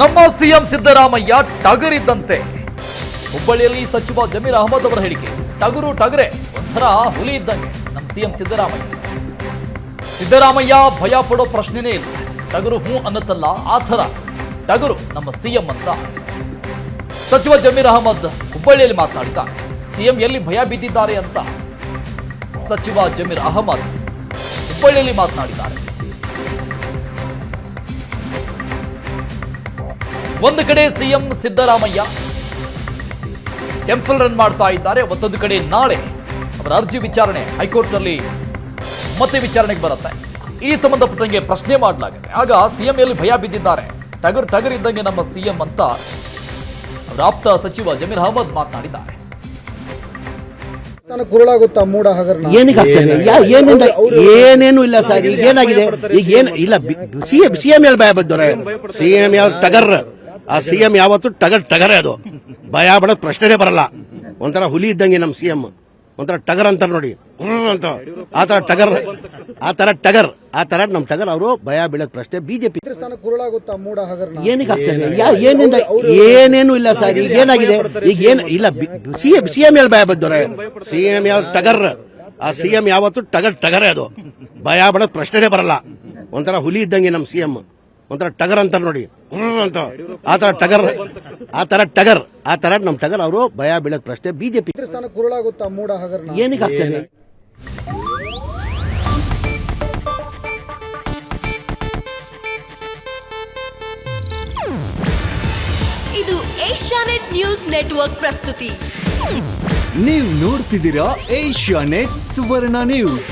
ನಮ್ಮ ಸಿಎಂ ಸಿದ್ದರಾಮಯ್ಯ ಟಗರಿದ್ದಂತೆ. ಹುಬ್ಬಳ್ಳಿಯಲ್ಲಿ ಸಚಿವ ಜಮೀರ್ ಅಹಮದ್ ಅವರ ಹೇಳಿಕೆ, ಟಗರು ಟಗರೆ, ಒಂಥರ ಹುಲಿ ಇದ್ದಂಗೆ ನಮ್ಮ ಸಿಎಂ ಸಿದ್ದರಾಮಯ್ಯ. ಸಿದ್ದರಾಮಯ್ಯ ಭಯ ಪಡೋ ಪ್ರಶ್ನೆನೇ ಇಲ್ಲ. ಟಗರು ಹೂ ಅನ್ನತ್ತಲ್ಲ, ಆ ಥರ. ಟಗರು ನಮ್ಮ ಸಿಎಂ ಅಂತ. ಸಚಿವ ಜಮೀರ್ ಅಹಮದ್ ಹುಬ್ಬಳ್ಳಿಯಲ್ಲಿ ಮಾತನಾಡಿದ್ದಾರೆ ಸಿಎಂ ಎಲ್ಲಿ ಭಯ ಬಿದ್ದಿದ್ದಾರೆ ಅಂತ. ಸಚಿವ ಜಮೀರ್ ಅಹಮದ್ ಹುಬ್ಬಳ್ಳಿಯಲ್ಲಿ ಮಾತನಾಡಿದ್ದಾರೆ. ಒಂದು ಕಡೆ ಸಿಎಂ ಸಿದ್ದರಾಮಯ್ಯ ಟೆಂಪಲ್ ರನ್ ಮಾಡ್ತಾ ಇದ್ದಾರೆ ಮತ್ತೊಂದು ಕಡೆ ನಾಳೆ ಅವರ ಅರ್ಜಿ ವಿಚಾರಣೆ ಹೈಕೋರ್ಟ್ ಅಲ್ಲಿ ಮತ್ತೆ ವಿಚಾರಣೆಗೆ ಬರುತ್ತೆ. ಈ ಸಂಬಂಧಪಟ್ಟಂಗೆ ಪ್ರಶ್ನೆ ಮಾಡಲಾಗಿದೆ ಆಗ ಸಿಎಂ ಎಲ್ಲಿ ಭಯ ಬಿದ್ದಿದ್ದಾರೆ? ಟಗರ್ ಟಗರ್ ಇದ್ದಂಗೆ ನಮ್ಮ ಸಿಎಂ ಅಂತ ಅವರ ಆಪ್ತ ಸಚಿವ ಜಮೀರ್ ಅಹಮದ್ ಮಾತನಾಡಿದ್ದಾರೆ. ಸ್ಥಾನ ಕುರುಳಾಗುತ್ತಾ ಮೂಡ ಹಗರಣ? ಏನಕ್ಕೆ ಆಗ್ತದೆ ಏನಿಂದ ಏನೇನು ಇಲ್ಲ ಸರ್ ಈಗ ಏನಾಗಿದೆ? ಈಗ ಏನ್ ಇಲ್ಲ ಸಿಎಂ ಸಿಎಂ ಎಲ್ಲಿ ಭಯ ಬಿದ್ದವ್ರೆ. ಸಿಎಂ ಯಾವ ಟಗರ್? ಆ ಸಿ ಎಂ ಯಾವತ್ತು ಟಗರ್ ಟಗರೇ ಅದು. ಭಯ ಬಡೋದು ಪ್ರಶ್ನೆನೇ ಬರಲ್ಲ. ಒಂಥರ ಹುಲಿ ಇದ್ದಂಗೆ ನಮ್ಮ ಸಿಎಂ ಒಂಥರ ಟಗರ್ ಅಂತಾರೆ ನೋಡಿ. ಅಂತ. ಆ ಥರ ಟಗರ್. ಆ ಥರ ಟಗರ್. ಆ ತರ ನಮ್ಮ ಟಗರ್ ಅವರು ಭಯ ಬೀಳೋದು ಪ್ರಶ್ನೆ. ಬಿಜೆಪಿ ಏನಕ್ಕೆ ಆಗ್ತದೆ? ಏನಿಂದ ಏನೇನು ಇಲ್ಲ ಸರ್. ಈಗ ಏನಾಗಿದೆ? ಈಗ ಏನು ಇಲ್ಲ ಸಿ ಎಂ ಎಲ್ಲಿ ಭಯ ಸಿ ಎಂ ಯಾವ ಟಗರ್? ಆ ಸಿ ಎಂ ಯಾವತ್ತು ಟಗರ್ ಟಗರೇ ಅದು. ಭಯ ಬಡೋದು ಪ್ರಶ್ನೆನೇ ಬರಲ್ಲ. ಒಂಥರ ಹುಲಿ ಇದ್ದಂಗೆ ನಮ್ಮ ಸಿಎಂ ಒಂಥರ ಟಗರ್ ಅಂತಾರೆ ನೋಡಿ. ಅಂತ. ಆ ತರ ಟಗರ್. ಆ ತರ ಟಗರ್. ಆ ತರ ನಮ್ ಟಗರ್ ಅವರು ಭಯ ಬೀಳೋದ್ ಪ್ರಶ್ನೆ. ಬಿಜೆಪಿ ಸ್ಥಾನ ಕುರುಳಾಗುತ್ತಾ ಮೂಡ ಹಗರಣ? ಏನಕ್ಕೆ ಆಗ್ತದೆ ಇದು? ಏಷ್ಯಾನೆಟ್ ನ್ಯೂಸ್ ನೆಟ್ವರ್ಕ್ ಪ್ರಸ್ತುತಿ. ನೀವು ನೋಡ್ತಿದ್ದೀರಾ ಏಷ್ಯಾ ನೆಟ್ ಸುವರ್ಣ ನ್ಯೂಸ್.